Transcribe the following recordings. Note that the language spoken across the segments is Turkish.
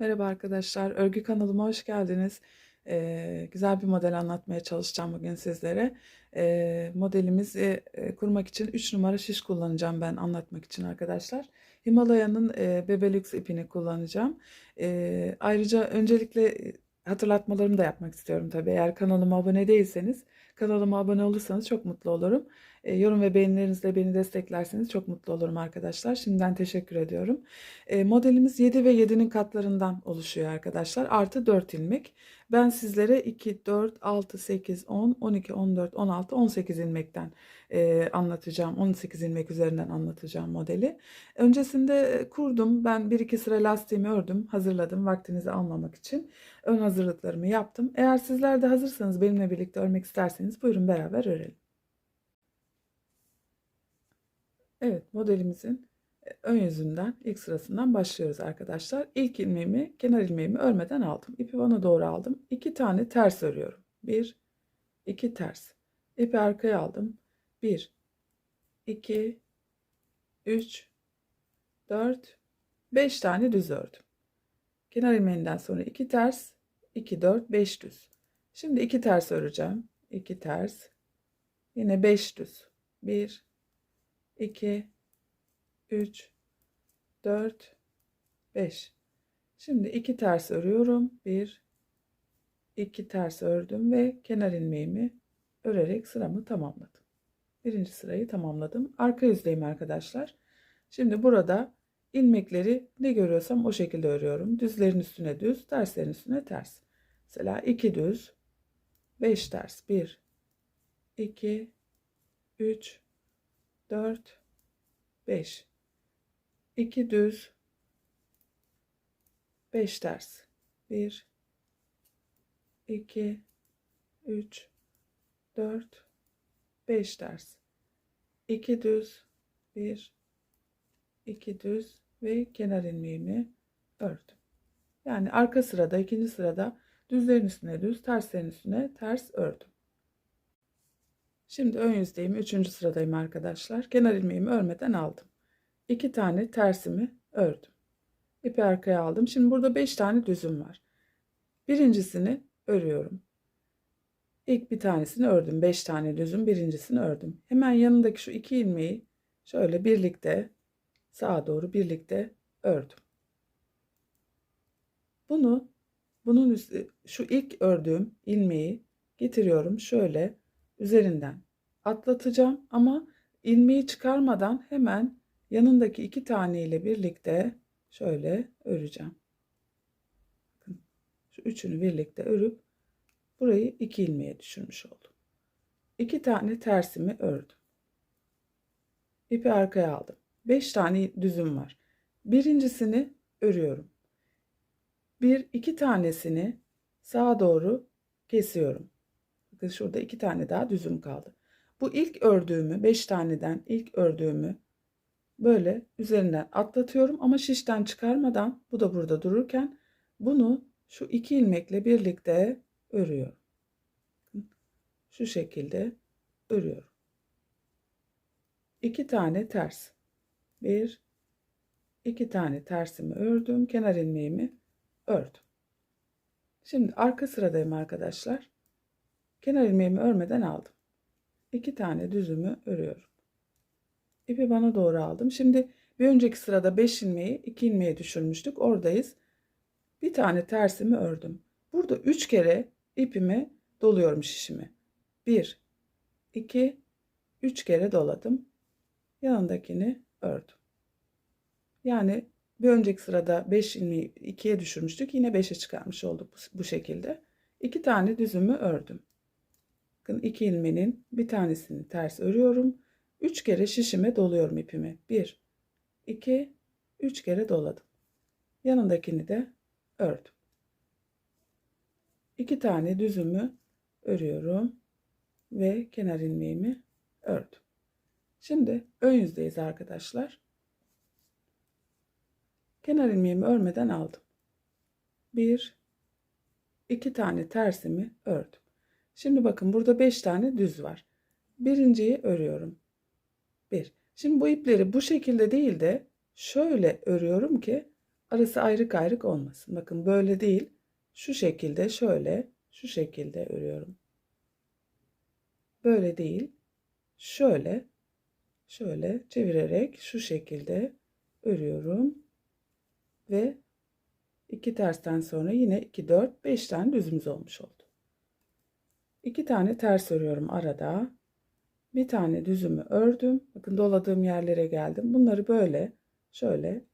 Merhaba arkadaşlar, örgü kanalıma hoş geldiniz. Ee, güzel bir model anlatmaya çalışacağım bugün sizlere. Ee, modelimizi e, kurmak için 3 numara şiş kullanacağım ben anlatmak için arkadaşlar. Himalaya'nın e, Bebelux ipini kullanacağım. Ee, ayrıca öncelikle e, hatırlatmalarımı da yapmak istiyorum tabii. Eğer kanalıma abone değilseniz, kanalıma abone olursanız çok mutlu olurum. E, yorum ve beğenilerinizle beni desteklerseniz çok mutlu olurum arkadaşlar. Şimdiden teşekkür ediyorum. E, modelimiz 7 ve 7'nin katlarından oluşuyor arkadaşlar. Artı 4 ilmek. Ben sizlere 2, 4, 6, 8, 10, 12, 14, 16, 18 ilmekten e, anlatacağım. 18 ilmek üzerinden anlatacağım modeli. Öncesinde kurdum. Ben 1-2 sıra lastiğimi ördüm. Hazırladım vaktinizi almamak için. Ön hazırlıklarımı yaptım. Eğer sizler de hazırsanız benimle birlikte örmek isterseniz buyurun beraber örelim. Evet modelimizin e, ön yüzünden ilk sırasından başlıyoruz arkadaşlar. İlk ilmeğimi kenar ilmeğimi örmeden aldım. İpi bana doğru aldım. İki tane ters örüyorum. Bir, iki ters. İpi arkaya aldım. Bir, iki, üç, dört, beş tane düz ördüm. Kenar ilmeğinden sonra iki ters, iki, dört, beş düz. Şimdi iki ters öreceğim. İki ters. Yine beş düz. Bir, 2 3 4 5 Şimdi iki ters örüyorum. 1 2 ters ördüm ve kenar ilmeğimi örerek sıramı tamamladım. Birinci sırayı tamamladım. Arka yüzdeyim arkadaşlar. Şimdi burada ilmekleri ne görüyorsam o şekilde örüyorum. Düzlerin üstüne düz, terslerin üstüne ters. Mesela 2 düz, 5 ters. 1 2 3 4 5 2 düz. 5 ters 1 2 3 4 5 ters 2 düz. 1 2 düz. Ve kenar ilmeğimi ördüm. Yani arka sırada ikinci sırada düzlerin üstüne düz terslerin üstüne ters ördüm. Şimdi ön yüzdeyim. Üçüncü sıradayım arkadaşlar. Kenar ilmeğimi örmeden aldım. İki tane tersimi ördüm. İpi arkaya aldım. Şimdi burada beş tane düzüm var. Birincisini örüyorum. İlk bir tanesini ördüm. Beş tane düzüm birincisini ördüm. Hemen yanındaki şu iki ilmeği şöyle birlikte sağa doğru birlikte ördüm. Bunu bunun üstü, şu ilk ördüğüm ilmeği getiriyorum şöyle üzerinden atlatacağım ama ilmeği çıkarmadan hemen yanındaki iki tane ile birlikte şöyle öreceğim. Şu üçünü birlikte örüp burayı iki ilmeğe düşürmüş oldum. İki tane tersimi ördüm. İpi arkaya aldım. Beş tane düzüm var. Birincisini örüyorum. Bir iki tanesini sağa doğru kesiyorum. Bakın şurada iki tane daha düzüm kaldı. Bu ilk ördüğümü, beş taneden ilk ördüğümü böyle üzerinden atlatıyorum ama şişten çıkarmadan bu da burada dururken bunu şu iki ilmekle birlikte örüyorum. Şu şekilde örüyorum. İki tane ters. Bir, iki tane tersimi ördüm. Kenar ilmeğimi ördüm. Şimdi arka sıradayım arkadaşlar. Kenar ilmeğimi örmeden aldım. İki tane düzümü örüyorum. İpi bana doğru aldım. Şimdi bir önceki sırada 5 ilmeği 2 ilmeğe düşürmüştük. Oradayız. Bir tane tersimi ördüm. Burada 3 kere ipimi doluyorum şişimi. 1 2 3 kere doladım. Yanındakini ördüm. Yani bir önceki sırada 5 ilmeği 2'ye düşürmüştük. Yine 5'e çıkarmış olduk bu, şekilde. 2 tane düzümü ördüm. Bakın 2 ilmenin bir tanesini ters örüyorum. 3 kere şişime doluyorum ipimi. 1, 2, 3 kere doladım. Yanındakini de ördüm. 2 tane düzümü örüyorum ve kenar ilmeğimi ördüm. Şimdi ön yüzdeyiz arkadaşlar. Kenar ilmeğimi örmeden aldım. 1 2 tane tersimi ördüm. Şimdi bakın burada 5 tane düz var. Birinciyi örüyorum. 1. Şimdi bu ipleri bu şekilde değil de şöyle örüyorum ki Arası ayrık ayrık olmasın. Bakın böyle değil. Şu şekilde şöyle şu şekilde örüyorum. Böyle değil. Şöyle şöyle çevirerek şu şekilde örüyorum. Ve iki tersten sonra yine 2 4 5 tane düzümüz olmuş oldu. 2 tane ters örüyorum arada. Bir tane düzümü ördüm. Bakın doladığım yerlere geldim. Bunları böyle şöyle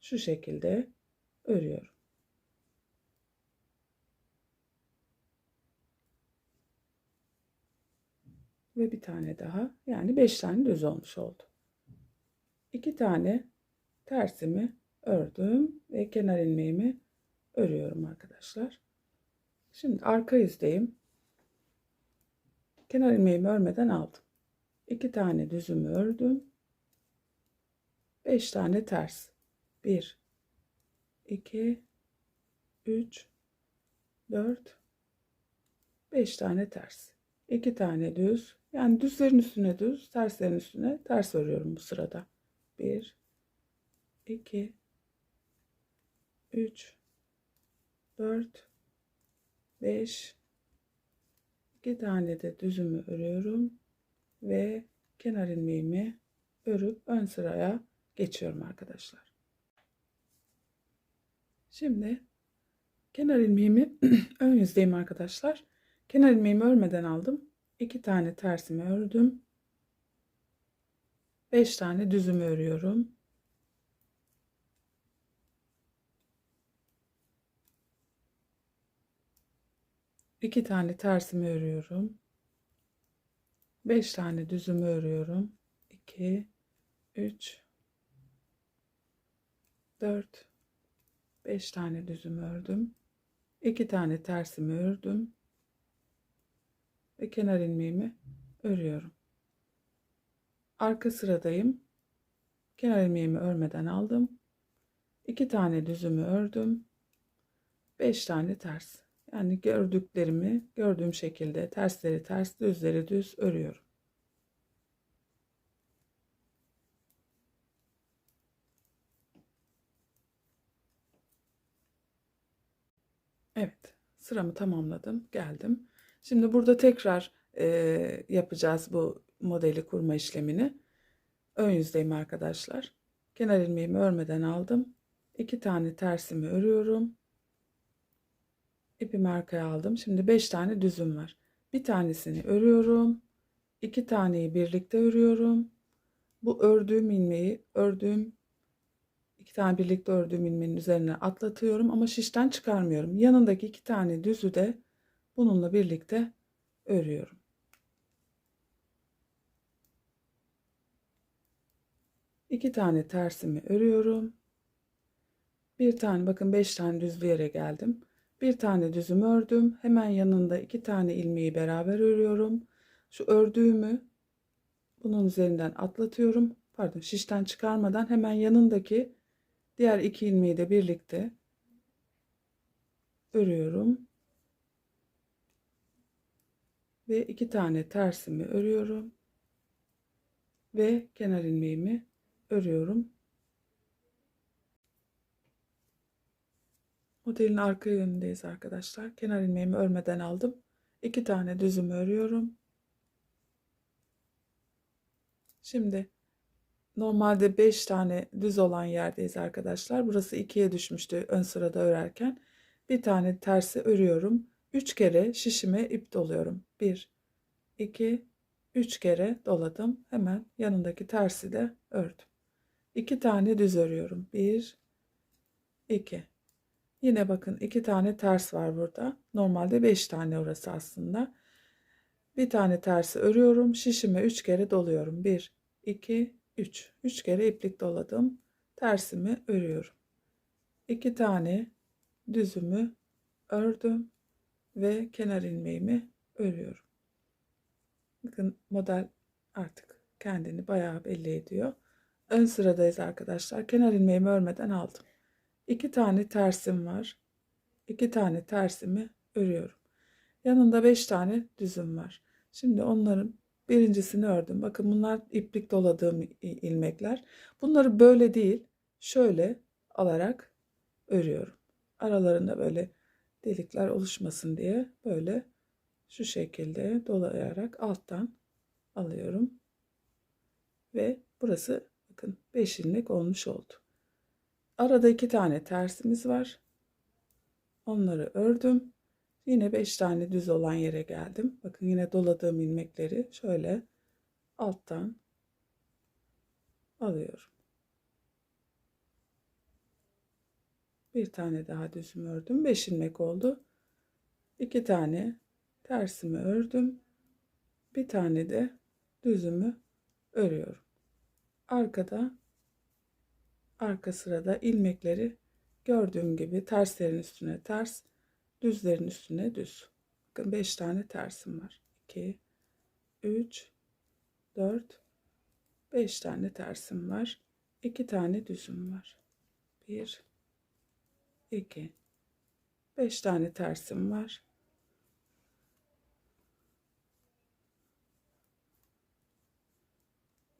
şu şekilde örüyorum. Ve bir tane daha yani 5 tane düz olmuş oldu. 2 tane tersimi ördüm ve kenar ilmeğimi örüyorum arkadaşlar. Şimdi arka yüzdeyim. Kenar ilmeğimi örmeden aldım. 2 tane düzümü ördüm. 5 tane ters. 1 2 3 4 5 tane ters. 2 tane düz. Yani düzlerin üstüne düz, terslerin üstüne ters örüyorum bu sırada. 1 2 3 4 5 2 tane de düzümü örüyorum ve kenar ilmeğimi örüp ön sıraya geçiyorum arkadaşlar. Şimdi kenar ilmeğimi ön yüzdeyim arkadaşlar. Kenar ilmeğimi örmeden aldım. 2 tane tersimi ördüm. 5 tane düzümü örüyorum. İki tane tersimi örüyorum. 5 tane düzümü örüyorum. 2 3 4 5 tane düzümü ördüm. 2 tane tersimi ördüm. Ve kenar ilmeğimi örüyorum. Arka sıradayım. Kenar ilmeğimi örmeden aldım. 2 tane düzümü ördüm. 5 tane ters. Yani gördüklerimi gördüğüm şekilde tersleri ters, düzleri düz örüyorum. Evet, sıramı tamamladım, geldim. Şimdi burada tekrar e, yapacağız bu modeli kurma işlemini. Ön yüzdeyim arkadaşlar. Kenar ilmeğimi örmeden aldım. İki tane tersimi örüyorum. İpimi arkaya aldım. Şimdi 5 tane düzüm var. Bir tanesini örüyorum. İki taneyi birlikte örüyorum. Bu ördüğüm ilmeği ördüğüm iki tane birlikte ördüğüm ilmeğin üzerine atlatıyorum ama şişten çıkarmıyorum. Yanındaki iki tane düzü de bununla birlikte örüyorum. İki tane tersimi örüyorum. Bir tane bakın beş tane düzlü yere geldim. Bir tane düzüm ördüm. Hemen yanında iki tane ilmeği beraber örüyorum. Şu ördüğümü bunun üzerinden atlatıyorum. Pardon şişten çıkarmadan hemen yanındaki diğer iki ilmeği de birlikte örüyorum. Ve iki tane tersimi örüyorum. Ve kenar ilmeğimi örüyorum. Modelin arka yönündeyiz arkadaşlar. Kenar ilmeğimi örmeden aldım. İki tane düzümü örüyorum. Şimdi normalde 5 tane düz olan yerdeyiz arkadaşlar. Burası ikiye düşmüştü ön sırada örerken. Bir tane tersi örüyorum. 3 kere şişime ip doluyorum. 1 2 3 kere doladım. Hemen yanındaki tersi de ördüm. 2 tane düz örüyorum. 1 2 Yine bakın iki tane ters var burada. Normalde beş tane orası aslında. Bir tane tersi örüyorum. Şişime üç kere doluyorum. Bir, iki, üç. Üç kere iplik doladım. Tersimi örüyorum. İki tane düzümü ördüm ve kenar ilmeğimi örüyorum. Bakın model artık kendini bayağı belli ediyor. Ön sıradayız arkadaşlar. Kenar ilmeğimi örmeden aldım. İki tane tersim var. İki tane tersimi örüyorum. Yanında beş tane düzüm var. Şimdi onların birincisini ördüm. Bakın bunlar iplik doladığım ilmekler. Bunları böyle değil, şöyle alarak örüyorum. Aralarında böyle delikler oluşmasın diye böyle şu şekilde dolayarak alttan alıyorum. Ve burası bakın 5 ilmek olmuş oldu. Arada iki tane tersimiz var. Onları ördüm. Yine 5 tane düz olan yere geldim. Bakın yine doladığım ilmekleri şöyle alttan alıyorum. Bir tane daha düzüm ördüm. 5 ilmek oldu. 2 tane tersimi ördüm. Bir tane de düzümü örüyorum. Arkada arka sırada ilmekleri gördüğüm gibi terslerin üstüne ters, düzlerin üstüne düz. Bakın 5 tane tersim var. 2 3 4 5 tane tersim var. 2 tane düzüm var. 1 2 5 tane tersim var.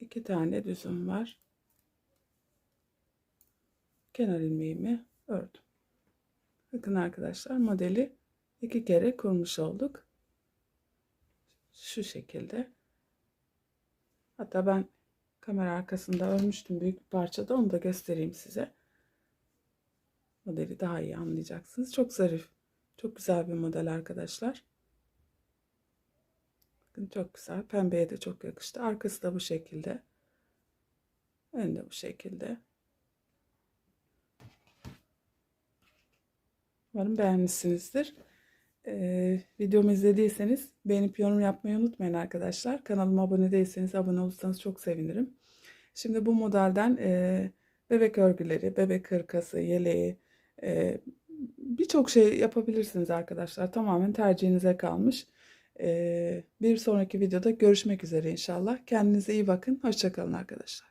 iki tane düzüm var. Kenar ilmeğimi ördüm. Bakın arkadaşlar modeli iki kere kurmuş olduk. Şu şekilde. Hatta ben kamera arkasında örmüştüm büyük bir parçada onu da göstereyim size. Modeli daha iyi anlayacaksınız. Çok zarif. Çok güzel bir model arkadaşlar. Bakın çok güzel. Pembeye de çok yakıştı. Arkası da bu şekilde. Önü de bu şekilde. Umarım beğenmişsinizdir. Ee, videomu izlediyseniz beğenip yorum yapmayı unutmayın arkadaşlar. Kanalıma abone değilseniz abone olursanız çok sevinirim. Şimdi bu modelden e, bebek örgüleri, bebek hırkası, yeleği, e, birçok şey yapabilirsiniz arkadaşlar. Tamamen tercihinize kalmış. Ee, bir sonraki videoda görüşmek üzere inşallah. Kendinize iyi bakın. Hoşçakalın arkadaşlar.